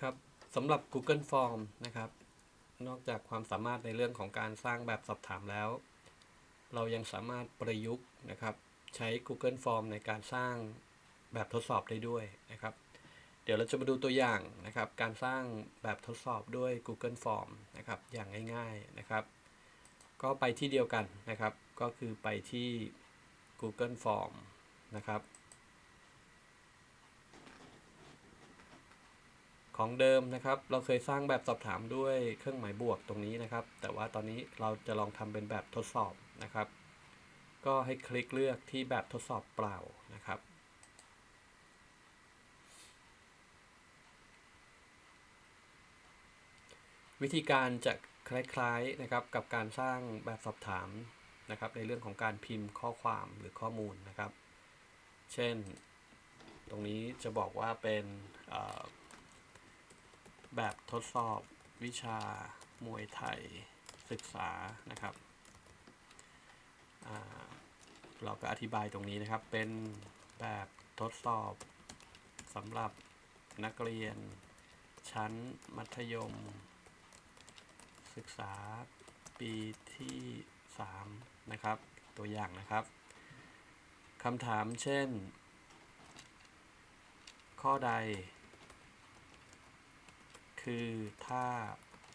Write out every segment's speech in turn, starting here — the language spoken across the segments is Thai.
ครับสำหรับ Google Form นะครับ นอกจากความสามารถในเรื่องของการสร้างแบบสอบถามแล้ว เรายังสามารถประยุกต์นะครับ ใช้ Google Form ในการสร้างแบบทดสอบได้ด้วยนะครับ เดี๋ยวเราจะมาดูตัวอย่างนะครับ การสร้างแบบทดสอบด้วย Google Form นะครับ อย่างง่าย ๆนะครับ ก็ไปที่เดียวกันนะครับ ก็คือไปที่ Google Form นะครับ ของเดิมนะครับ เราเคยสร้างแบบสอบถามด้วยเครื่องหมายบวกตรงนี้นะครับ แต่ว่าตอนนี้เราจะลองทำเป็นแบบทดสอบนะครับ ก็ให้คลิกเลือกที่แบบทดสอบเปล่านะครับ วิธีการจะคล้ายๆนะครับกับการสร้างแบบสอบถามนะครับในเรื่องของการพิมพ์ข้อความหรือข้อมูลนะครับ เช่น ตรงนี้จะบอกว่าเป็น แบบทดสอบวิชามวยไทยศึกษานะครับ เราก็อธิบายตรงนี้นะครับ เป็นแบบทดสอบสำหรับนักเรียน ชั้นมัธยม ศึกษาปีที่ 3 นะครับ ตัวอย่างนะครับคำถามเช่น ข้อใด คือท่า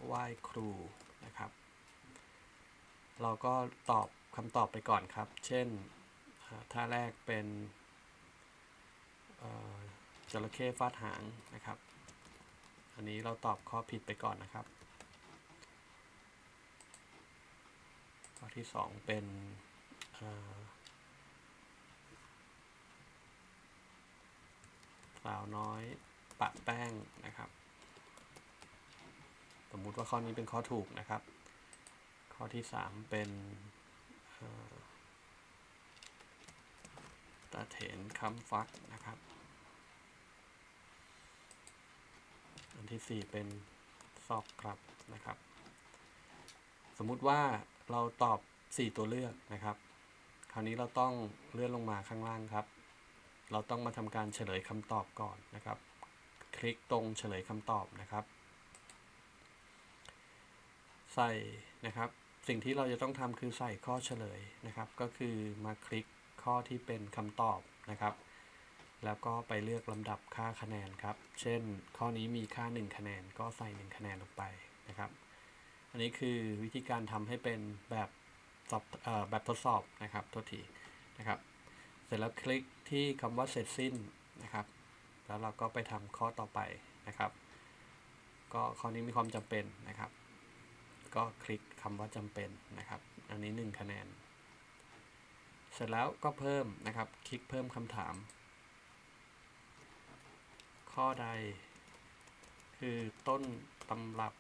ไหว้ครูนะครับ เราก็ตอบคำตอบไปก่อนครับ เช่นอ่าท่าแรกเป็นจระเข้ฟาดหางนะครับ อันนี้เราตอบข้อผิดไปก่อนนะครับ ข้อที่สองเป็นเอ่อสาวน้อยปะแป้งนะครับ มมุติว่าข้อนี้เป็นข้อถูกนะครับ ข้อที่ 3 เป็นตาเถนคำฟักนะครับ อันที่ 4 เป็นซอกกลับนะครับ สมมุติว่าเราตอบ 4 ตัวเลือกนะครับ คราวนี้เราต้องเลื่อนลงมาข้างล่างครับ เราต้องมาทำการเฉลยคำตอบก่อนนะครับ คลิกตรงเฉลยคำตอบนะครับ ใส่นะครับ สิ่งที่เราจะต้องทำคือใส่ข้อเฉลยนะครับ ก็คือมาคลิกข้อที่เป็นคำตอบนะครับ แล้วก็ไปเลือกลำดับค่าคะแนนครับ เช่น ข้อนี้มีค่า 1 คะแนนก็ใส่ 1 คะแนนลงไปนะครับ อันนี้คือวิธีการทำให้เป็นแบบสอบแบบทดสอบนะครับโทษทีนะครับ เสร็จแล้วคลิกที่คำว่าเสร็จสิ้นนะครับ แล้วเราก็ไปทำข้อต่อไปนะครับ ก็ข้อนี้มีความจำเป็นนะครับ ก็คลิกคำว่าจำเป็นนะครับ อันนี้ 1 คะแนน เสร็จแล้วก็เพิ่มนะครับ คลิกเพิ่มคำถาม ข้อใด คือต้นตำรับ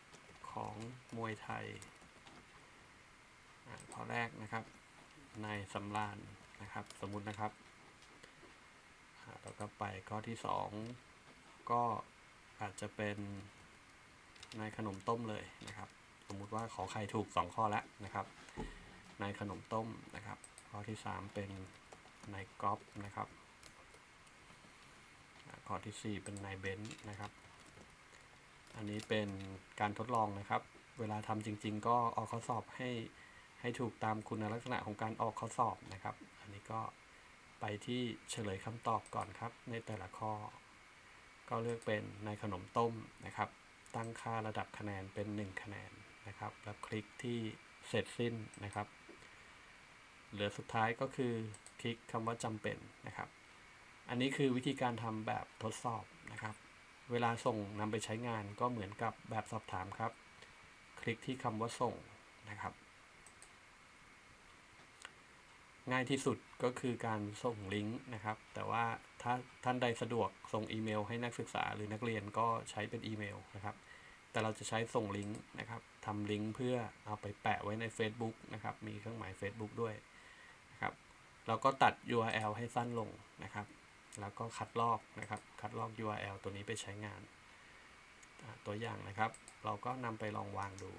ของมวยไทยข้อแรกนะครับนายสำรานนะครับ สมมุตินะครับแล้วก็ไปข้อที่ 2 ก็อาจจะเป็นนายขนมต้มเลยนะครับ ว่าขอไข่ถูก 2 ข้อแล้วนะครับนายขนมต้มนะครับ ข้อที่ 3 เป็นนายก๊อฟนะครับ ข้อทีสี่ 4 เป็นนายเบนซ์นะครับ อันนี้เป็นการทดลองนะครับ เวลาทำจริง ๆ ก็ออกข้อสอบให้ให้ถูกตามคุณลักษณะของการออกข้อสอบนะครับ อันนี้ก็ไปที่เฉลยคำตอบก่อนครับ ในแต่ละข้อ ก็เลือกเป็นในขนมต้มนะครับ ตั้งค่าระดับคะแนนเป็น 1 คะแนน นะครับ แล้วคลิกที่เสร็จสิ้นนะครับ เหลือสุดท้ายก็คือคลิกคำว่าจำเป็นนะครับ อันนี้คือวิธีการทำแบบทดสอบนะครับ เวลาส่งนำไปใช้งานก็เหมือนกับแบบสอบถามครับ คลิกที่คำว่าส่งนะครับ ง่ายที่สุดก็คือการส่งลิงก์นะครับ แต่ว่าถ้าท่านใดสะดวกส่งอีเมล ให้นักศึกษาหรือนักเรียนก็ใช้เป็นอีเมลนะครับ แต่เราจะใช้ส่งลิงก์นะครับทำลิงก์เพื่อเอาไปแปะไว้ใน Facebook นะครับ มีเครื่องหมาย Facebook ด้วยนะครับเราก็ตัด URL ให้สั้นลงนะครับ แล้วก็คัดลอกนะครับ คัดลอก URL ตัวนี้ไปใช้งาน ตัวอย่างนะครับ เราก็นำไปลองวางดู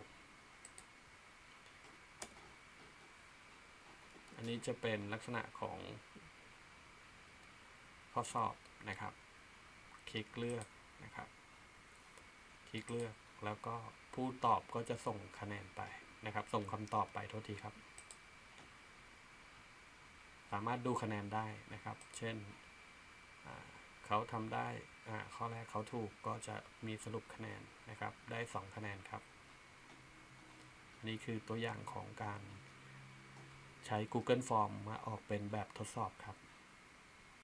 อันนี้จะเป็นลักษณะของข้อสอบนะครับ คลิกเลือกนะครับ คลิกเลือก แล้วก็ผู้ตอบก็จะส่งคะแนนไปนะครับ ส่งคำตอบไปโทษทีครับ สามารถดูคะแนนได้นะครับ เช่นเขาทำได้ข้อแรกเขาถูกก็จะมีสรุปคะแนนนะครับ ได้ 2 คะแนนครับ นี่คือตัวอย่างของการใช้ Google Form มาออกเป็นแบบทดสอบครับ